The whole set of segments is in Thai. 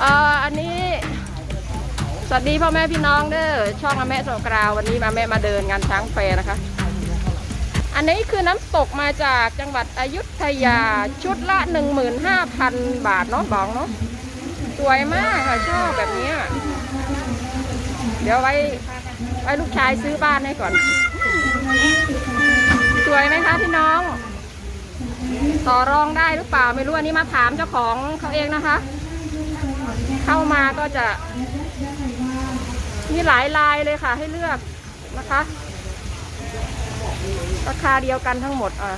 เอ่ออันนี้ สวัสดีพ่อแม่พี่น้องเด้อช่องอาแม่สกราววันนี้มาแม่มาเดินงานช้างแฟนะคะ อันนี้คือน้ำตกมาจากจังหวัดอยุธยาชุดละ 15,000 บาทเนาะบองเนาะสวยมากค่ะชอบแบบนี้เดี๋ยวไว้ไว้ลูกชายซื้อบ้านให้ก่อน สวยไหมคะพี่น้อง ต่อรองได้หรือเปล่าไม่รู้อันนี้มาถามเจ้าของเขาเองนะคะ เข้ามาก็จะ มีหลายลายเลยค่ะ ให้เลือกนะคะ ราคาเดียวกันทั้งหมดอะ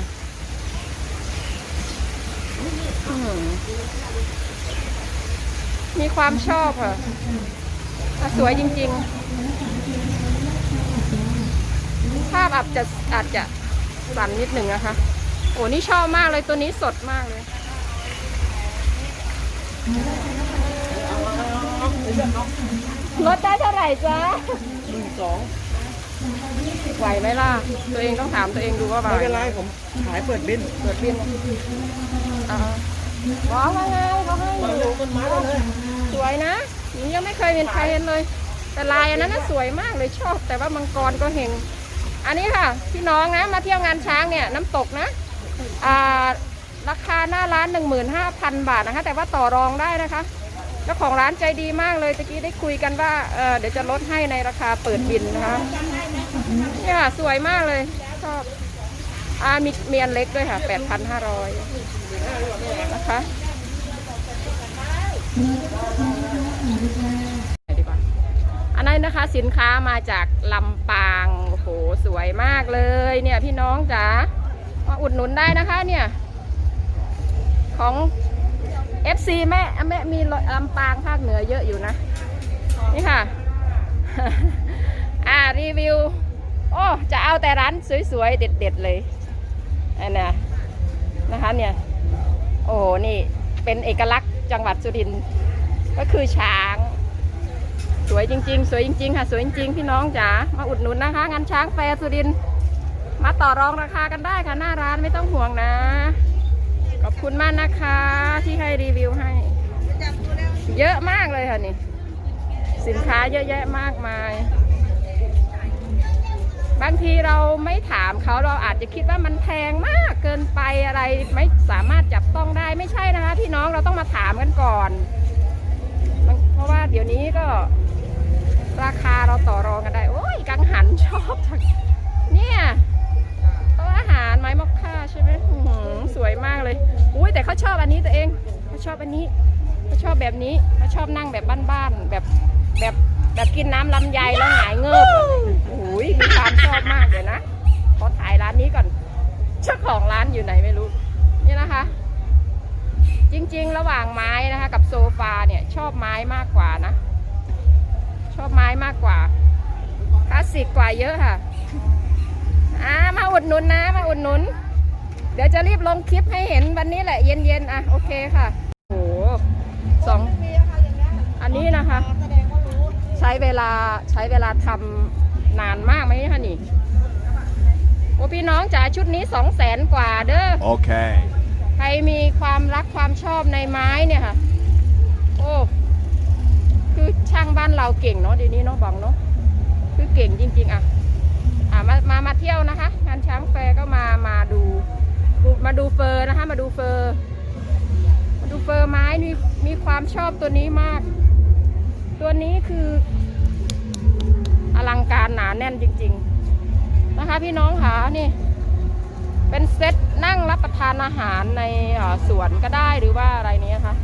มีความชอบอะอะ สวยจริง ๆ ภาพอาจจะอาจจะสั่นนิดหนึ่งนะคะ โอ้นี่ชอบมากเลยตัวนี้สดมากเลย ลดได้เท่าไหร่จ๊ะหนึ่งสองไหวไหมล่ะ ตัวเองต้องถามตัวเองดูว่าไหวไม่เป็นไรผมขายเปิดบินเปิดบินอ่าบอกว่าไงเขาให้มาดูต้นไม้ได้เลยสวยนะหนูยังไม่เคยเห็นใครเห็นเลย แต่ลายอันนั้นน่ะสวยมากเลยชอบ แต่ว่ามังกรก็เห็นอันนี้ค่ะ พี่น้องนะมาเที่ยวงานช้างเนี่ยน้ำตกนะอ่าราคาหน้าร้าน 15,000 บาทนะคะ แต่ว่าต่อรองได้นะคะเจ้าของร้านใจดีมากเลยตะกี้ได้คุยกันว่าเออเดี๋ยวจะลดให้ในราคาเปิดบินนะคะเนี่ยค่ะสวยมากเลยชอบอามีเมียนเล็กด้วยค่ะ8,500นะคะดีกว่าอันนั้นนะคะสินค้ามาจากลำปางโอ้โหสวยมากเลยเนี่ยพี่น้องจ๋ามาอุดหนุนได้นะคะเนี่ยของ FC แม่แม่มีลำปางภาคเหนือเยอะอยู่นะ นี่ค่ะ อ่ารีวิว โอ้จะเอาแต่ร้านสวยๆ เด็ดๆเลยอันนะนะคะเนี่ย โอ้นี่เป็นเอกลักษณ์จังหวัดสุรินทร์ก็คือช้าง สวยจริง ๆ สวยจริง ๆ ค่ะ สวยจริง ๆ พี่น้องจ๋ามาอุดหนุนนะคะงานช้างแฟร์สุรินทร์มาต่อรองราคากันได้ค่ะหน้าร้านไม่ต้องห่วงนะ ขอบคุณมากนะคะที่ให้รีวิวให้ เยอะมากเลยค่ะนี่ สินค้าเยอะแยะมากมาย บางทีเราไม่ถามเขาเราอาจจะคิดว่ามันแพงมากเกินไปอะไรไม่สามารถจับต้องได้ไม่ใช่นะคะ พี่น้องเราต้องมาถามกันก่อน เพราะว่าเดี๋ยวนี้ก็ราคาเราต่อรองกันได้ โอ้ยกังหันชอบจังเนี่ย หารไม้มอคค่าใช่ไหมสวยมากเลย อุ้ยแต่เขาชอบอันนี้ตัวเองเขาชอบอันนี้เขาชอบแบบนี้เขาชอบนั่งแบบบ้านๆแบบแบบแบบกินน้ำลำไยแล้วหงายเงิบอะโอ้ยมีความชอบมากเดี๋ยนะขอถ่ายร้านนี้ก่อนเจ้าของร้านอยู่ไหนไม่รู้ นี่นะคะ จริงๆ ระหว่างไม้นะคะ กับโซฟาเนี่ยชอบไม้มากกว่านะ ชอบไม้มากกว่าคลาสสิกกว่าเยอะค่ะ อ่ามาอุดหนุนนะมาอุดหนุน เดี๋ยวจะรีบลงคลิปให้เห็นวันนี้แหละเย็นๆอะโอเคค่ะโอ้โหสองอันนี้นะคะ ใช้เวลาใช้เวลาทำนานมากไหมคะนี่โอ้พี่น้องจ๋าชุดนี้สองแสนกว่าเด้อ Okay. ใครมีความรักความชอบในไม้เนี่ยค่ะ โอ้คือช่างบ้านเราเก่งเนาะเดี๋ยวนี้เนาะบองเนาะคือเก่งจริง ๆ อะอ่า มามามาเที่ยวนะคะ งานช้างแฟร์ก็มามาดูมาดูเฟอร์นะคะ มาดูเฟอร์มาดูเฟอร์ไม้มีมีความชอบตัวนี้มาก ตัวนี้คือ อลังการหนาแน่นจริง ๆ นะคะ พี่น้องค่ะนี่ เป็นเซตนั่งรับประทานอาหารในสวนก็ได้หรือว่าอะไรนี้ค่ะ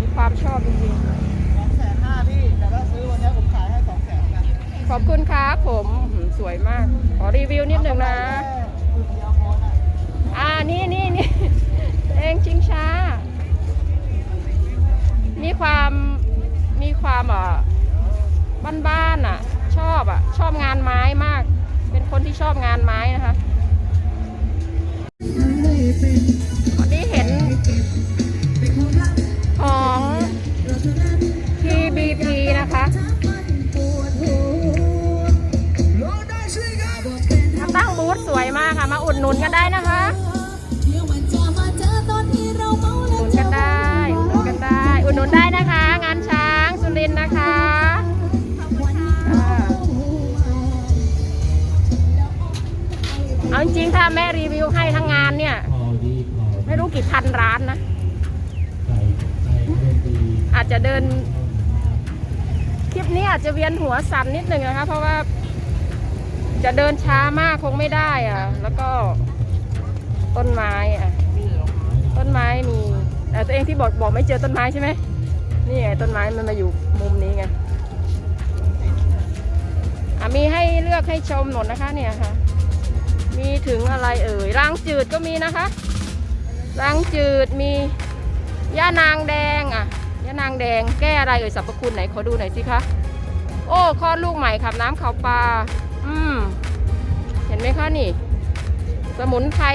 มีความชอบจริงส ขอบคุณครับผมสวยมาก ขอรีวิวนิดหนึ่งนะ อ่านี่นี่นี่เองชิงช้า มีความมีความอะบ้านๆอะ ชอบอะ ชอบงานไม้มาก เป็นคนที่ชอบงานไม้นะคะ ถ้าแม่รีวิวให้ทั้งงานเนี่ยพอดีพอไม่รู้กี่พันร้านนะใส่ใส่เพื่อนดีอาจจะเดิน คลิปนี้อาจจะเวียนหัวสั่นนิดหนึ่งนะคะ เพราะว่าจะเดินช้ามากคงไม่ได้อะ แล้วก็ต้นไม้อะ ต้นไม้มีแต่ตัวเองที่บอกบอกไม่เจอต้นไม้ใช่ไหมนี่ไงต้นไม้มันมาอยู่มุมนี้ไงอะมีให้เลือกให้ชมหนดนะคะเนี่ยค่ะ มีถึงอะไรเอ่ยรางจืดก็มีนะคะรางจืดมีย่านางแดงอะย่านางแดงแก้อะไรเอ่ยสรรพคุณไหนขอดูหน่อยสิคะโอ้คลอดลูกใหม่ขับน้ำเขาปลาอืมเห็นไหมคะนี่ สมุนไพร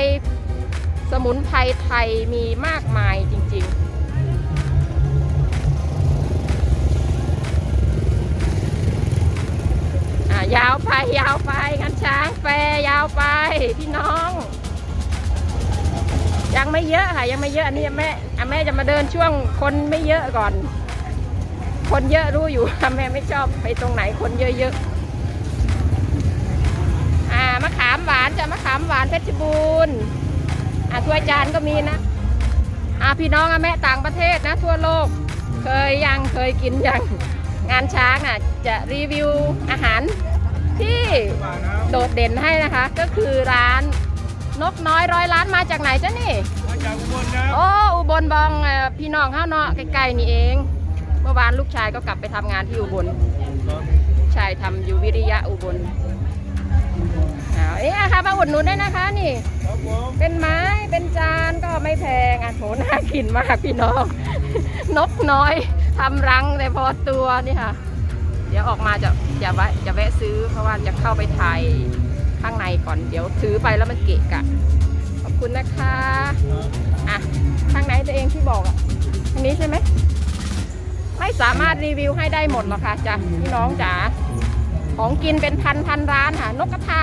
สมุนไพรไทยมีมากมายจริง ๆ ยาวไปยาวไปงานช้างแฟร์ยาวไปพี่น้อง ยังไม่เยอะค่ะ ยังไม่เยอะอันนี้แม่แม่จะมาเดินช่วงคนไม่เยอะก่อน คนเยอะรู้อยู่แม่ไม่ชอบไปตรงไหนคนเยอะๆอ่ามะขามหวานจะมะขามหวานเพชรบูรณ์อะถ้วยจานก็มีนะอะพี่น้องอะแม่ต่างประเทศนะ ทั่วโลก เคยยังเคยกินยังงานช้างอะจะรีวิวอาหาร ที่โดดเด่นให้นะคะ ก็คือร้านนกน้อยร้อยล้านมาจากไหนจ๊ะนี่มาจากอุบลครับโอ้อุบลบองเอ่อพี่น้องข้าวเนาะใกล้ๆนี่เอง เมื่อวานลูกชายก็กลับไปทำงานที่อุบลชายทำอยู่วิริยะอุบลเอาเอ๊ะค่ะมาอุดหนุนได้นะคะนี่ครับผมเป็นไม้เป็นจานก็ไม่แพงอะโหน่ากินมากพี่น้อง นกน้อยทำรังแต่พอตัวนี่ค่ะ เดี๋ยวออกมาจะ จะแวะจะแวะซื้อเพราะว่าจะเข้าไปถ่ายข้างในก่อนเดี๋ยวถือไปแล้วมันเกะกะ ขอบคุณนะคะอะทางไหนตัวเองที่บอกอะทางนี้ใช่ไหมไม่สามารถรีวิวให้ได้หมดหรอกค่ะจ้ะพี่น้องจ๋าของกินเป็นพันพันร้านค่ะ นกกระทา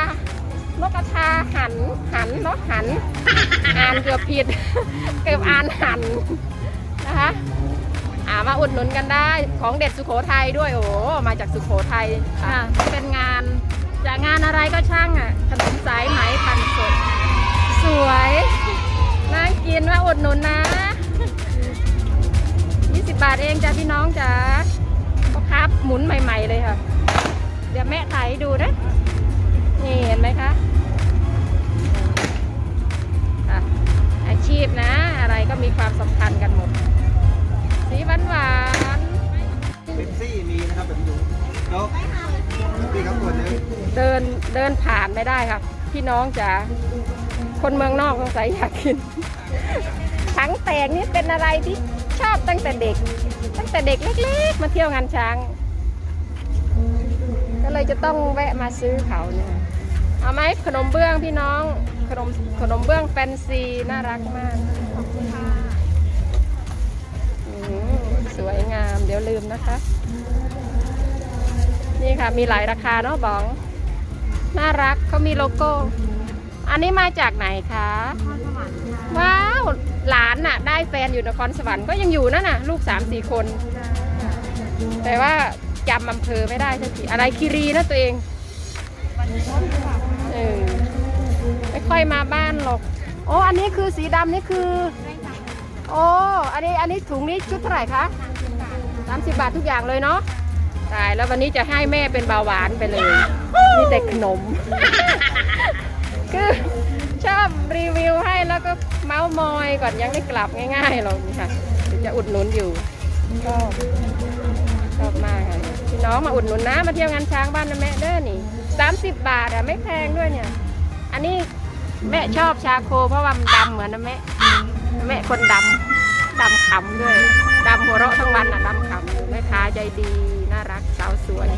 นกกระทาหันหันเนาะหัน อ่านเกือบผิด เกือบอ่านหันนะคะ มาอุดหนุนกันได้ ของเด็ดสุโขทัยด้วยโอ้โหมาจากสุโขทัยอะเป็นงานจากงานอะไรก็ช่างอะขนมสายไหมพันสดสวยน่ากินมาอุดหนุนนะ 20 บาทเองจ้ะพี่น้องจ้ะก็ครับหมุนใหม่ ๆ เลยค่ะ เดี๋ยวแม่ถ่ายให้ดูนะนี่เห็นไหมคะอะ เดินผ่านไม่ได้ครับพี่น้องจ๋าคนเมืองนอกสงสัยอยากกินถังแตกนี่เป็นอะไรที่ชอบตั้งแต่เด็ก ตั้งแต่เด็กเล็กๆ มาเที่ยวงานช้าง ก็เลยจะต้องแวะมาซื้อเขาเนี่ยเอาไหมขนมเบื้องพี่น้องขนมขนมเบื้องแฟนซีน่ารักมากอืมสวยงามเดี๋ยวลืมนะคะ นี่ค่ะมีหลายราคาเนาะบอง น่ารักเขามีโลโก้ อันนี้มาจากไหนคะว้าวหลานน่ะ ได้แฟนอยู่นครสวรรค์ก็ยังอยู่นั่นน่ะ ลูกสามสี่คน แต่ว่าจำอำเภอไม่ได้สักทีอะไรคีรีนะตัวเองเออไม่ค่อยมาบ้านหรอก โอ้อันนี้คือสีดำนี่คือ โอ้อันนี้อันนี้ถุงนี้ชุดเท่าไหร่คะสามสิบบาททุกอย่างเลยเนาะ ตายแล้ววันนี้จะให้แม่เป็นเบาหวานไปเลยมีแต่ขนม คือชอบรีวิวให้แล้วก็เมาส์มอยก่อนยังไม่กลับง่ายๆหรอกนี่ค่ะเดี๋ยวจะอุดหนุนอยู่ชอบชอบมากค่ะพี่น้องมาอุดหนุนนะมาเที่ยวงานช้างบ้านนะแม่เด้อนี่สามสิบบาทอะไม่แพงด้วยเนี่ย อันนี้แม่ชอบชาโคเพราะว่ามันดำเหมือนนะแม่แม่คนดำดำขำด้วย ดำหัวเราะทั้งวันอะดำขำแม่ค้าใจดี น่ารักสาวสวย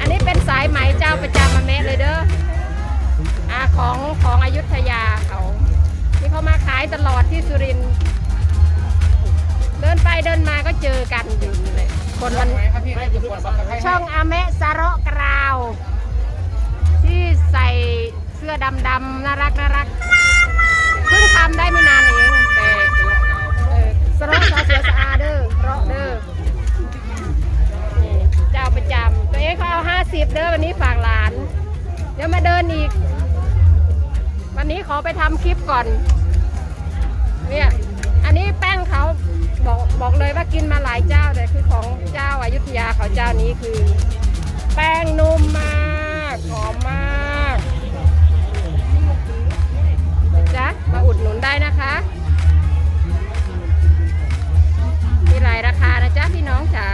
อันนี้เป็นสายไหมเจ้าประจำมาแม่เลยเด้ออาของของอยุธยาเขาที่เขามาขายตลอดที่สุรินทร์เดินไปเดินมาก็เจอกันอยู่เลยคนมันช่องอาเมะซาระกราว ที่ใส่เสื้อดำๆน่ารักน่ารัก ไปทำคลิปก่อน เนี่ย อันนี้แป้งเขาบอกบอกเลยว่ากินมาหลายเจ้าแต่คือของเจ้าอายุทยาเขาเจ้านี้คือ แป้งนุ่มมากหอมมากจ๊ะมาอุดหนุนได้นะคะมีหลายราคานะจ๊ะพี่น้องจ๋า